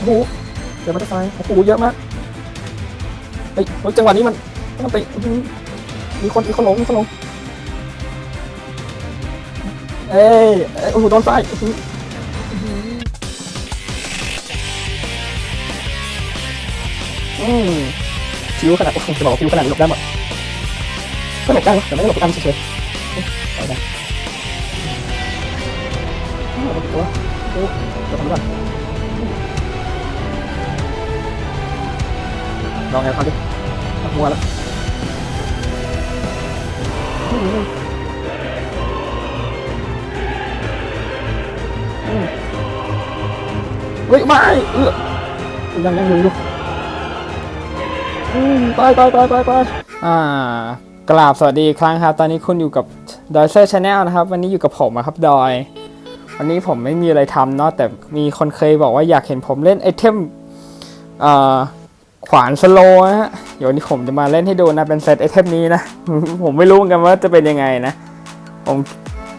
โอ้โหเจอบัตเตอร์ไฟโอ้โหเยอะมากเฮ้จังหวะนี้มันมันติอื้อหือมีคนมีคนหลงมีคนหลงเอ้ยโอ้โหโดนไฟอื้อหืออื้อหืออืมคิวขนาดโอ้โหจะบอกคิวขนาดหลบได้หมดก็หลบได้นะแต่ไม่หลบกันเฉยๆไปได้อ้าวตัวตัวตัวทำก่อน ลองแอบเขาดิตัดมัวแล้วอืมเฮ้ยไม่เออยังยังอยู่อยู่อืมตายตายตายตายตายอ่ากราบสวัสดีอีกครั้งครับ ตอนนี้คุณอยู่กับดอยเซอร์ชาแนลนะครับ วันนี้อยู่กับผมอะครับดอย วันนี้ผมไม่มีอะไรทำเนาะแต่มีคนเคยบอกว่าอยากเห็นผมเล่นไอเทมเอ่อ ขวานสโลนะฮะเดี๋ยวนี้ผมจะมาเล่นให้ดูนะ เป็นเซตไอเทมนี้นะ ผมไม่รู้เหมือนกันว่าจะเป็นยังไงนะ ผม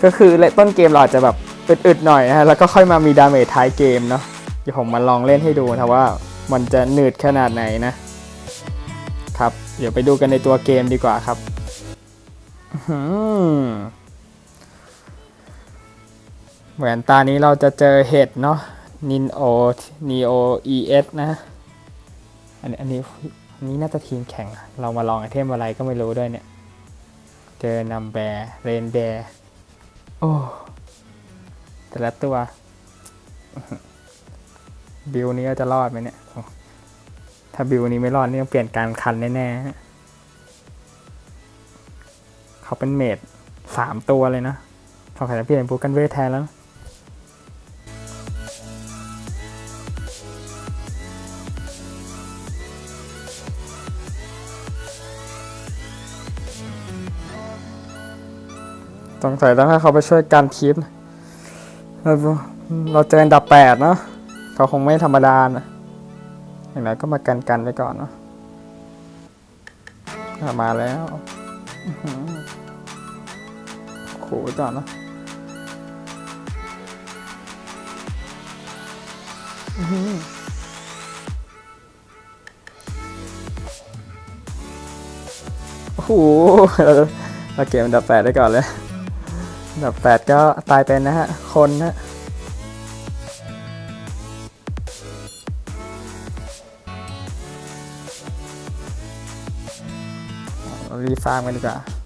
ก็คือเล่นต้นเกมเราจะแบบอึดๆหน่อยนะฮะ แล้วก็ค่อยมามีดาเมจท้ายเกมเนาะ เดี๋ยวผมมาลองเล่นให้ดูนะว่ามันจะหนืดขนาดไหนนะ ครับ เดี๋ยวไปดูกันในตัวเกมดีกว่าครับเหมือนตานี้เราจะเจอเห็ดเนาะนินโอนีโอเอสนะ อันนี้อันนี้อันนี้น่าจะทีมแข่ง เรามาลองไอเทมอะไรก็ไม่รู้ด้วยเนี่ย เจอนัมแบร์เรนแบร์โอ้แต่ละตัว บิวนี้ก็จะรอดไหมเนี่ย ถ้าบิวนี้ไม่รอดนี่ต้องเปลี่ยนการคันแน่ๆเขาเป็นเมดสามตัวเลยนะสงสัยจะเปลี่ยนบูกันเวทแทนแล้ว สงสัยต้องให้เขาไปช่วยการคลิปเราเราเจออันดับแปดเนาะเขาคงไม่ธรรมดานะอย่างไรก็มากันกันไว้ก่อนเนาะมาแล้วอื้อหือขู่ไว้ก่อนเนาะโอ้โหเราเราเก็บอันดับแปดได้ก่อนเลย อันดับแปดก็ตายเป็นนะฮะ คนนะเรารีฟาร์มกันดีกว่า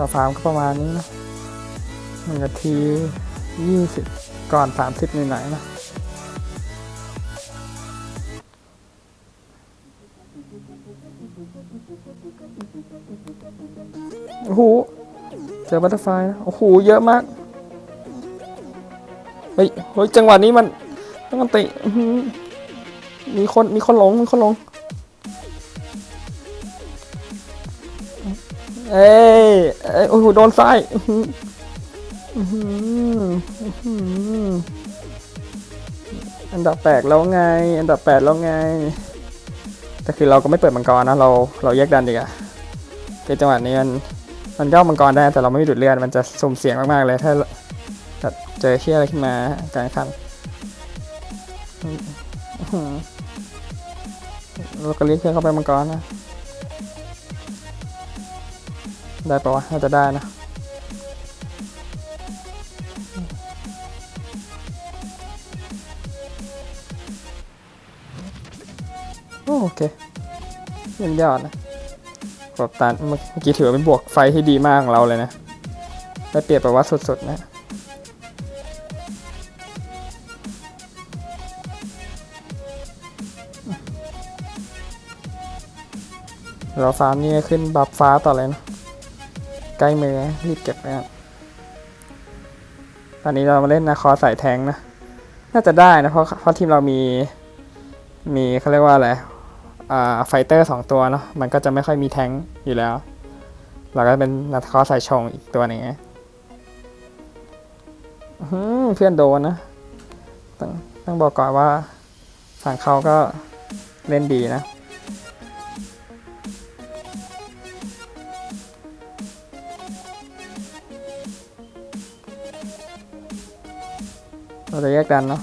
เราฟาร์มก็ประมาณนี้นะหนึ่งนาทียี่สิบก่อนสามสิบหน่อยๆนะโอ้โหเจอบัตเตอร์ไฟนะโอ้โหเยอะมากเฮ้ยเฮ้ยจังหวะนี้มันต้องมันติมีคนมีคนหลงมีคนหลง เอ้ยเอ้โอ้โหโดนทรายอื้มอื้มอื้มอันดับแปดแล้วไง อันดับแปดแล้วไง แต่คือเราก็ไม่เปิดมังกรนะ เรา เราแยกดันดีกว่าคือจังหวะนี้มัน มันย่อมังกรได้ แต่เราไม่มีดุดเลือด มันจะสุ่มเสี่ยงมากๆเลย ถ้าเจอเชี่ยอะไรขึ้นมากลางคันเราก็เลี้ยงเครื่องเข้าไปมังกรนะ ได้ปะวะน่าจะได้นะโอเคเยี่ยมยอดนะกดตันเมื่อกี้ถือเป็นบวกไฟที่ดีมากของเราเลยนะ ได้เปรียบแบบว่าสดๆนะเราฟาร์มนี่ขึ้นบัฟฟ้าต่อเลยนะ ใกล้มือรีบเก็บไว้ครับตอนนี้เรามาเล่นนาคอใส่แทงนะ น่าจะได้นะเพราะเพราะทีมเรามี มีเขาเรียกว่าอะไรอ่าไฟเตอร์สองตัวเนาะมันก็จะไม่ค่อยมีแทงอยู่แล้ว เราก็เป็นนาคอใส่ชงอีกตัวหนึ่งไงอื้อหือเพื่อนโดนนะต้องต้องบอกก่อนว่าฝั่งเขาก็เล่นดีนะ เราจะแยกดันเนาะ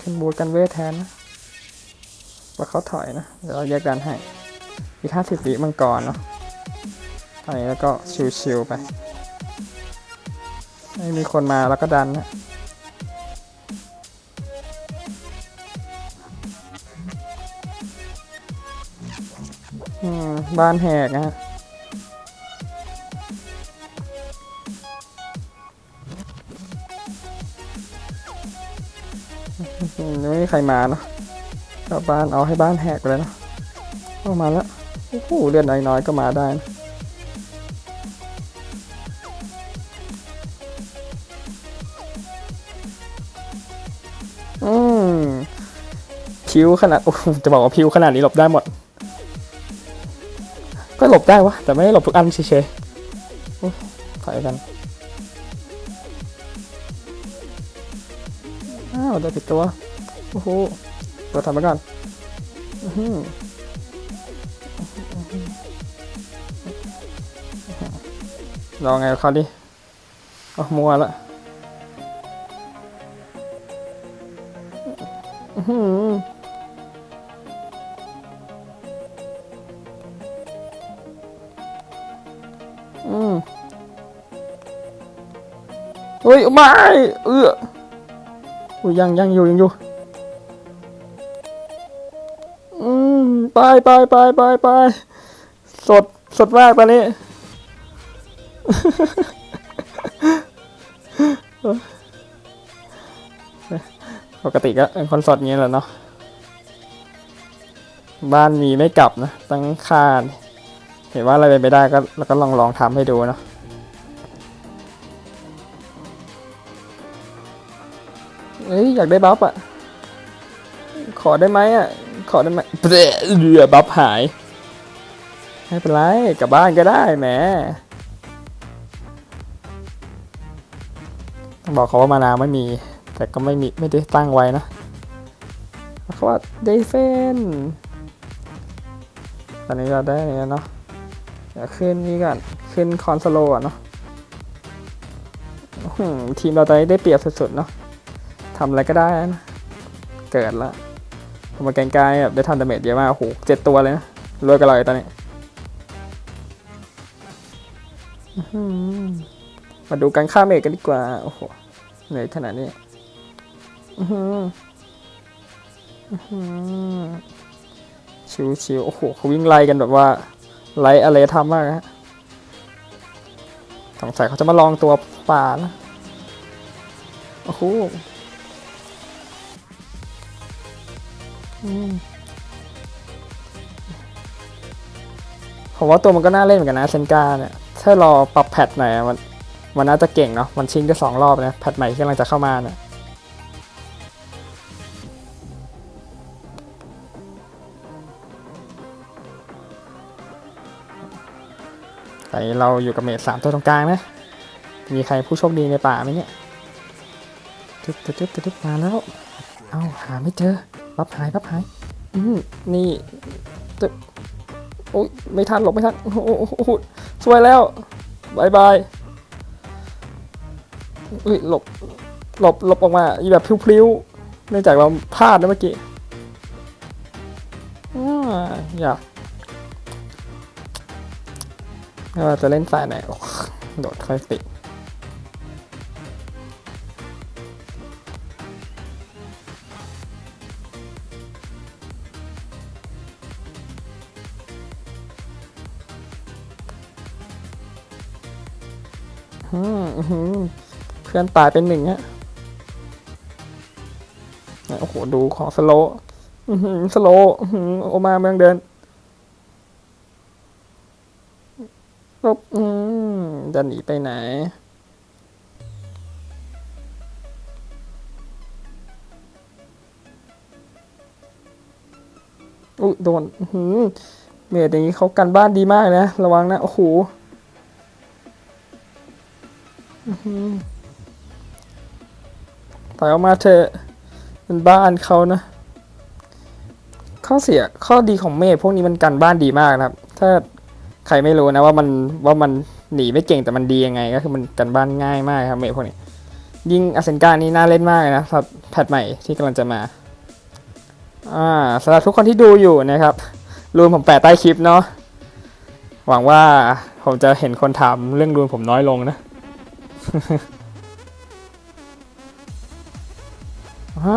ขึ้นบูทกันเวทแทนนะว่าเขาถอยนะ เดี๋ยวเราแยกดันให้ อีกห้าสิบวิมังกรเนาะตอนนี้แล้วก็ชิวๆไป ไม่มีคนมาแล้วก็ดันนะบ้านแหกนะฮะ ไม่มีใครมาเนาะชาวบ้านเอาให้บ้านแหกไปเลยเนาะเอามาแล้วโอ้โหเลือดน้อยๆก็มาได้นะอืมพิวขนาดโอ้จะบอกว่าพิวขนาดนี้หลบได้หมด ก็หลบได้วะแต่ไม่ได้หลบทุกอันเฉยๆถอยกัน ได้ผิดตัว โอ้โหตัวทำไปก่อนอื้อหือลองไงเขาดิเอมัวละอือหืออืมเฮ้ยไม่เออ อุ้ยยังยังอยู่ยังอยู่อืมไปไปไปไปไปสดสดมากตอนนี้ปกติก็เป็นคนสดอย่างนี้แหละเนาะบ้านมีไม่กลับนะตั้งค่าเห็นว่าอะไรเป็นไปได้ก็แล้วก็ลองลองทำให้ดูเนาะ เอ้ยอยากได้บัฟอะขอได้ไหมอะขอได้ไหมเรือบัฟหายไม่เป็นไรกลับบ้านก็ได้แหมต้องบอกเขาว่ามานาไม่มี แต่ก็ไม่มีไม่ได้ตั้งไว้นะเขาว่าเดฟเฟนตอนนี้เราได้เนี่ยเนาะเดี๋ยวขึ้นนี่ก่อนขึ้นคอนโซลก่อนเนาะทีมเราตอนนี้ได้เปรียบสุดๆเนาะ ทำอะไรก็ได้นะ เกิดละผมมาแกงกายแบบได้ทำดาเมจเยอะมากโอ้โหเจ็ดตัวเลยนะรวยกันเลยตอนนี้มาดูการฆ่าเมจกันดีกว่า โอ้โหเหนื่อยขนาดนี้อือหืออือหือชิวชิวๆโอ้โหเขาวิ่งไล่กันแบบว่า ไล่อะไรทำมากฮะสงสัยเขาจะมาลองตัวป่านะโอ้โห ผมว่าตัวมันก็น่าเล่นเหมือนกันนะเซนกาเนี่ย ถ้ารอปรับแพทหน่อยมันมันน่าจะเก่งเนาะมันชิงได้สองรอบนะแพทใหม่ที่กำลังจะเข้ามาเนี่ยตอนนี้เราอยู่กับเมจสามตัวตรงกลางนะ มีใครผู้โชคดีในป่าไหมเนี่ย ตึ๊บตึ๊บตึ๊บตึ๊บมาแล้ว เอ้าหาไม่เจอ ปั๊บหายปั๊บหายนี่ตึ๊บโอ้ยไม่ทันหลบไม่ทัน โอ้โหโอ้โหโอ้โหสวยแล้วบายบายอุ้ยหลบหลบหลบออกมาอีแบบพลิ้วๆเนื่องจากเราพลาดนะเมื่อกี้อ่าอยากไม่ว่าจะเล่นสายไหนโอ้โดดค่อยติด เพื่อนตายเป็นหนึ่งฮะโอ้โห ดูของสโลสโลโอมาเมืองเดินลบจะหนีไปไหนอุ้ยโดนเมดอย่างนี้เขากันบ้านดีมากนะ ระวังนะ โอ้โห ปล่อยออกมาเถอะเป็นบ้านเขานะ ข้อเสียข้อดีของเมฆพวกนี้มันกันบ้านดีมากนะครับ ถ้าใครไม่รู้นะว่ามันว่ามันหนีไม่เก่งแต่มันดียังไง ก็คือมันกันบ้านง่ายมากครับเมฆพวกนี้ ยิงอาเซนกานี่น่าเล่นมากนะครับแพทใหม่ที่กำลังจะมาอ่าสำหรับทุกคนที่ดูอยู่นะครับรูนผมแปะใต้คลิปเนาะหวังว่าผมจะเห็นคนถามเรื่องรูนผมน้อยลงนะ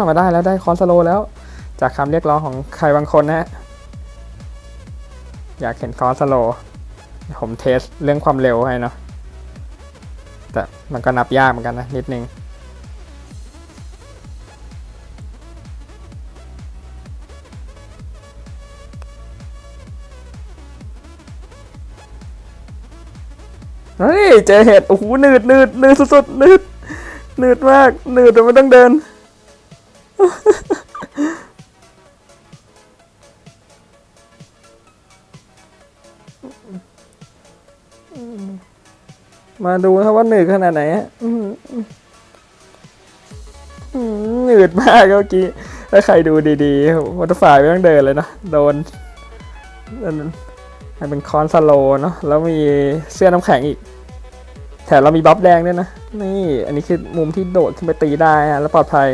มาได้แล้วได้คอนสโลแล้ว จากคำเรียกร้องของใครบางคนนะฮะอยากเห็นคอนสโลผมเทสเรื่องความเร็วให้เนาะแต่มันก็นับยากเหมือนกันนะนิดนึง เจอเห็ดโอ้โหหนืดหนืดหนืดสุดๆหนืดหนืดมากหนืดแต่ไม่ต้องเดิน มาดูครับว่าหนืดขนาดไหนฮะหนืดมากเมื่อกี้ถ้าใครดูดีๆวัตฝ่ายไม่ต้องเดินเลยเนะโดนนั่นเป็นคอนสโลเนาะแล้วมีเสื้อน้ำแข็งอีก แถมเรามีบัฟแดงด้วยนะ นี่ อันนี้คือมุมที่โดดขึ้นไปตีได้ฮะแล้วปลอดภัย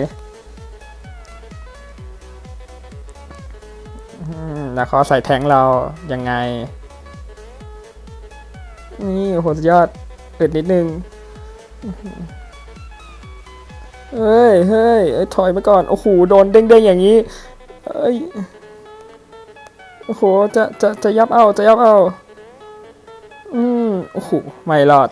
แล้วเขาใส่แทงเรายังไง นี่โหสุดยอดอึดนิดนึงเฮ้ยเฮ้ยเอ้ยถอยมาก่อน โอ้โห โดนเด้งๆอย่างนี้เอ้ย โอ้โห จะ จะ จะยับเอา จะยับเอา อืม โอ้โห ไม่รอด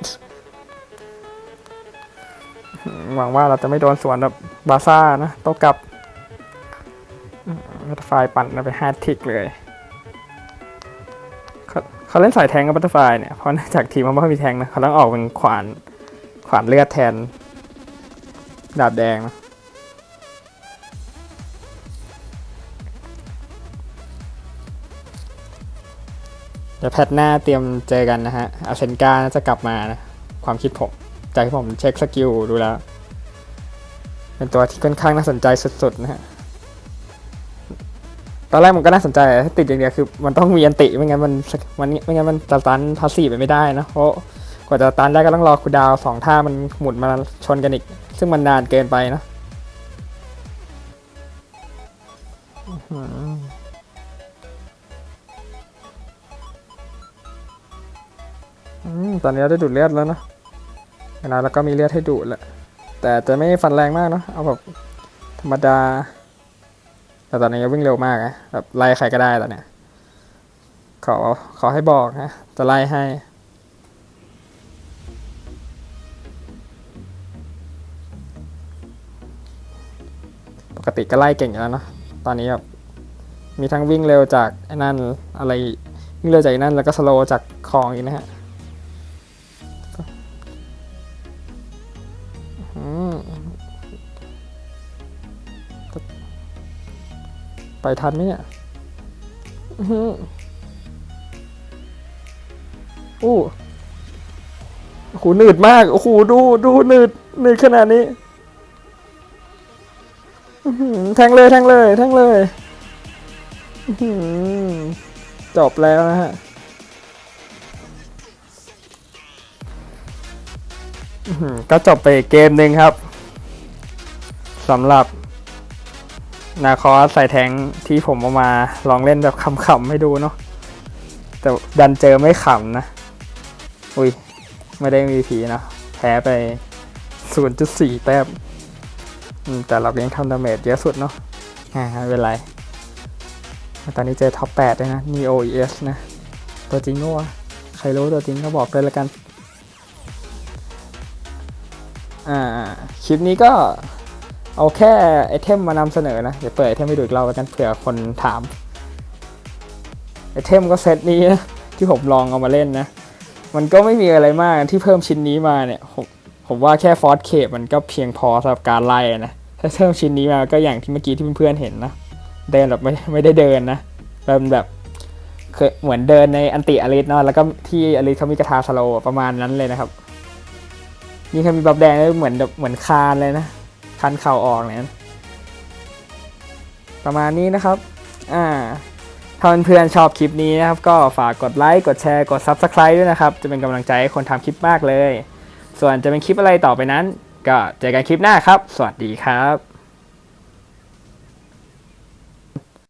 หวังว่าเราจะไม่โดนสวนแบบบาซ่านะโต้กลับบัตเตอร์ไฟปั่นไปห้าทิกเลยเขาเล่นสายแทงกับบัตเตอร์ไฟเนี่ยเพราะเนื่องจากทีมมันไม่มีแทงนะเขาต้องออกเป็นขวานขวานเลือดแทน ดาบแดงนะเดี๋ยวแพทหน้าเตรียมเจอกันนะฮะอาเซนกาจะกลับมานะ ความคิดผม จากที่ผมเช็คสกิลดูแล้ว เป็นตัวที่ค่อนข้างน่าสนใจสุดๆนะฮะ ตอนแรกมันก็น่าสนใจถ้าติดอย่างเดียวคือ มันต้องมีอันติไม่งั้นมันมันไม่งั้นมันจะตันพาสซีไปไม่ได้นะเพราะกว่าจะตันได้ก็ต้องรอคูดาวสองท่ามันหมุนมาชนกันอีก ซึ่งมันนานเกินไปนะอืมตอนนี้เราได้ดูดเลือดแล้วนะ เวลาแล้วก็มีเลือดให้ดูดแหละแต่จะไม่ฟันแรงมากเนอะเอาแบบธรรมดา แต่ตอนนี้วิ่งเร็วมากนะแบบไล่ใครก็ได้ตอนเนี้ยขอขอให้บอกนะจะไล่ให้ปกติก็ไล่เก่งอยู่แล้วเนอะตอนนี้แบบมีทั้งวิ่งเร็วจากไอ้นั่นอะไรวิ่งเร็วจากไอ้นั่นแล้วก็สโลว์จากของอีกนะฮะ ไปทันไหมเนี่ยอื้หือโอ้โหหนืดมาก โอ้โหดูดูหนืดหนืดขนาดนี้แทงเลยแทงเลยแทงเลยจบแล้วนะฮะก็จบไปเกมหนึ่งครับสำหรับ นาคอสใส่แทงที่ผมเอามาลองเล่นแบบขำๆให้ดูเนาะแต่ดันเจอไม่ขำนะ อุ้ย ไม่ได้ MVP นะ แพ้ไป 0.4 แต้มแต่เรายังทำดาเมจเยอะสุดเนาะอ่าไม่เป็นไร ตอนนี้เจอท็อป8ด้วยนะ Neo ES นะ ตัวจริงก็วะใครรู้ตัวจริงก็บอกเลยละกัน อ่า คลิปนี้ก็ เอาแค่ไอเทมมานำเสนอนะ เดี๋ยวเปิดไอเทมให้ดูอีกรอบแล้วกันเผื่อคนถาม ไอเทมก็เซตนี้นะที่ผมลองเอามาเล่นนะ มันก็ไม่มีอะไรมากที่เพิ่มชิ้นนี้มาเนี่ย ผมผมว่าแค่ฟอร์สเคปมันก็เพียงพอสำหรับการไล่นะ ถ้าเพิ่มชิ้นนี้มาก็อย่างที่เมื่อกี้ที่เพื่อนๆเห็นนะ เดินแบบไม่ไม่ได้เดินนะเป็นแบบเหมือนเดินในอันติอลิสเนาะ แล้วก็ที่อลิสเขามีกระทาสโลประมาณนั้นเลยนะครับ นี่แค่มีบับแดงเหมือนแบบเหมือนคานเลยนะ คันเข่าออกเนี่ยประมาณนี้นะครับ อ่า ถ้าเพื่อนๆชอบคลิปนี้นะครับ ก็ฝากกดไลค์ กดแชร์ กด Subscribe ด้วยนะครับ จะเป็นกำลังใจให้คนทำคลิปมากเลย ส่วนจะเป็นคลิปอะไรต่อไปนั้น ก็เจอกันคลิปหน้าครับ สวัสดีครับ